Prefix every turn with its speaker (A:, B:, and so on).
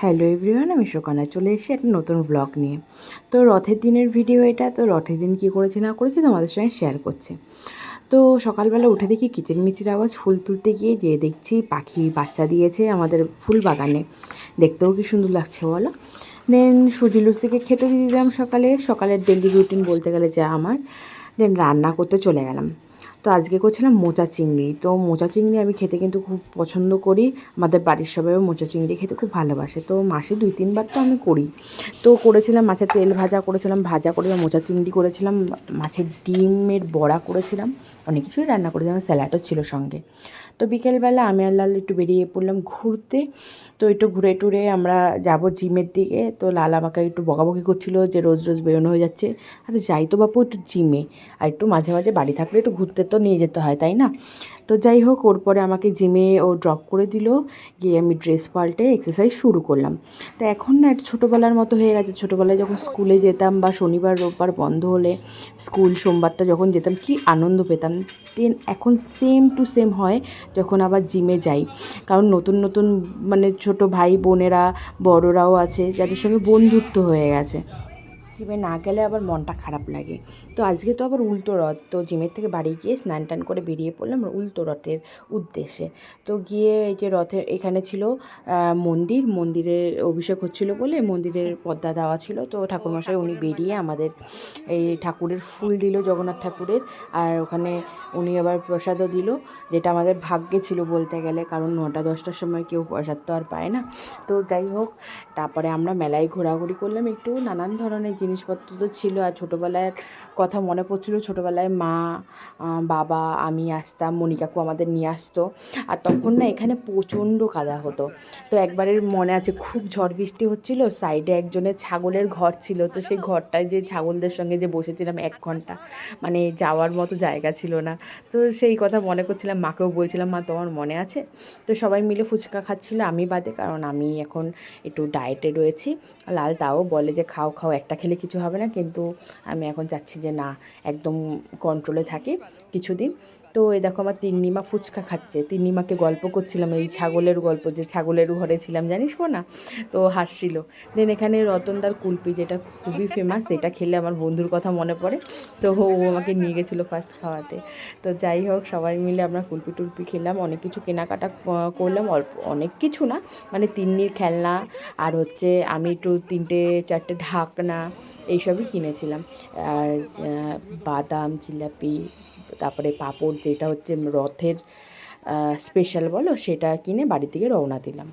A: Hello everyone, আমি শোকানা চলে এসেছি একটা নতুন ব্লগ নিয়ে। তো রথের দিনের ভিডিও এটা, তো রথের দিন কী করেছি, না করেছি তোমাদের সঙ্গে শেয়ার করছি। তো সকালবেলা উঠে দেখি কিচিরমিচির আওয়াজ, ফুল তুলতে গিয়ে যে দেখছি পাখি বাচ্চা দিয়েছে আমাদের ফুল বাগানে। দেখতেও কি সুন্দর লাগছে বলো। দেন সুজি লুচিকে খেতে দিয়ে দিলাম সকালে। সকালের ডেলি রুটিন বলতে গেলে যা আমার। দেন রান্না করতে চলে গেলাম। তো আজকে করছিলাম মোচা চিংড়ি। তো মোচা চিংড়ি আমি খেতে কিন্তু খুব পছন্দ করি। আমাদের বাড়ির সবাইও মোচা চিংড়ি খেতে খুব ভালোবাসে। তো মাসে দুই, তিনবার তো আমি করি। তো করেছিলাম মাছের তেল ভাজা, করেছিলাম ভাজা করে মোচা চিংড়ি করেছিলাম, মাছের ডিমের বড়া করেছিলাম, অনেক কিছুই রান্না করেছিলাম স্যালাডও ছিল সঙ্গে। তো বিকেলবেলা আমি আর লাল একটু বেরিয়ে পড়লাম ঘুরতে। তো একটু ঘুরে টুরে আমরা যাব জিমের দিকে। তো লাল আমাকে একটু বকাবকি করছিল যে রোজ রোজ বেরোনো হয়ে যাচ্ছে। আরে যাই তো বাপু একটু জিমে। আর একটু মাঝে মাঝে বাড়ি থাকলে একটু ঘুরতে তো নিয়ে যেতে হয়, তাই না? তো যাই হোক ওর পরে আমাকে জিমে ও ড্রপ করে দিল, গিয়ে আমি ড্রেস পাল্টে এক্সারসাইজ শুরু করলাম। তো এখন না একটা ছোটোবেলার মতো হয়ে গেছে। ছোটোবেলায় যখন স্কুলে যেতাম বা শনিবার, রোববার বন্ধ হলে স্কুল সোমবারটা যখন যেতাম, কি আনন্দ পেতাম। দেন এখন সেম টু সেম হয় যখন আবার জিমে যাই। কারণ নতুন নতুন মানে ছোট ভাই বোনেরা বড়রাও আছে, যাদের সঙ্গে বন্ধুত্ব হয়ে গেছে। জিমে না গেলে আবার মনটা খারাপ লাগে। তো আজকে তো আবার উল্টো রথ, তো জিমের থেকে বাড়ি গিয়ে স্নান টান করে বেরিয়ে পড়লাম উল্টো রথের উদ্দেশ্যে। তো গিয়ে এই যে রথের এখানে ছিল মন্দির, মন্দিরের অভিষেক হচ্ছিল বলে মন্দিরের পদ্মা দেওয়া ছিল। তো ঠাকুরমশাই উনি বেরিয়ে আমাদের এই ঠাকুরের ফুল দিল জগন্নাথ ঠাকুরের, আর ওখানে উনি আবার প্রসাদও দিল, যেটা আমাদের ভাগ্যে ছিল বলতে গেলে, কারণ নটা দশটার সময় কেউ প্রসাদ তো আর পায় না। তো যাই হোক, তারপরে আমরা মেলায় ঘোরাঘুরি করলাম, একটু নানান ধরনের জিনিসপত্র তো ছিল আর ছোটোবেলার কথা মনে পড়ছিলো। ছোটোবেলায় মা বাবা, আমি আসতাম, মণিকাকু আমাদের নিয়ে আসতো। আর তখন না এখানে প্রচণ্ড কাদা হতো। তো একবারের মনে আছে, খুব ঝড় বৃষ্টি হচ্ছিল, সাইডে একজনের ছাগলের ঘর ছিল। তো সেই ঘরটায় যে ছাগলদের সঙ্গে যে বসেছিলাম এক ঘণ্টা মানে যাওয়ার মতো জায়গা ছিল না। তো সেই কথা মনে করছিলাম, মাকেও বলছিলাম, মা, তোমার মনে আছে? তো সবাই মিলে ফুচকা খাচ্ছিলো, আমি বাদে, কারণ আমি এখন একটু ডায়েটে রয়েছি। লাল তাও বলে যে, খাও খাও, একটা খেলে কিছু হবে না কিন্তু আমি এখন চাচ্ছি যে না একদম কন্ট্রোলে থাকি কিছুদিন। তো এই দেখো আমার তিন্নিমা ফুচকা খাচ্ছে। তিন্নিমাকে গল্প করছিলাম, এই ছাগলের গল্প, যে ছাগলের ঘরে ছিলাম, জানিস না? তো হাসছিল। দেন এখানে রতনদার কুলপি, যেটা খুবই ফেমাস সেটা খেলে আমার বন্ধুর কথা মনে পড়ে। তো ও আমাকে নিয়ে গেছিল ফার্স্ট খাওয়াতে। তো যাই হোক, সবাই মিলে আমরা কুলপি টুলপি খেলাম, অনেক কিছু কেনাকাটা করলাম, অল্প, অনেক কিছু না। মানে তিন্নির খেলনা আর হচ্ছে আমি একটু তিনটে, চারটে ঢাকনা, এইসবই কিনেছিলাম। আর বাদাম, জিলাপি তারপরে পাঁপড় যেটা হচ্ছে রথের স্পেশাল বলো সেটা কিনে বাড়ি থেকে রওনা দিলাম।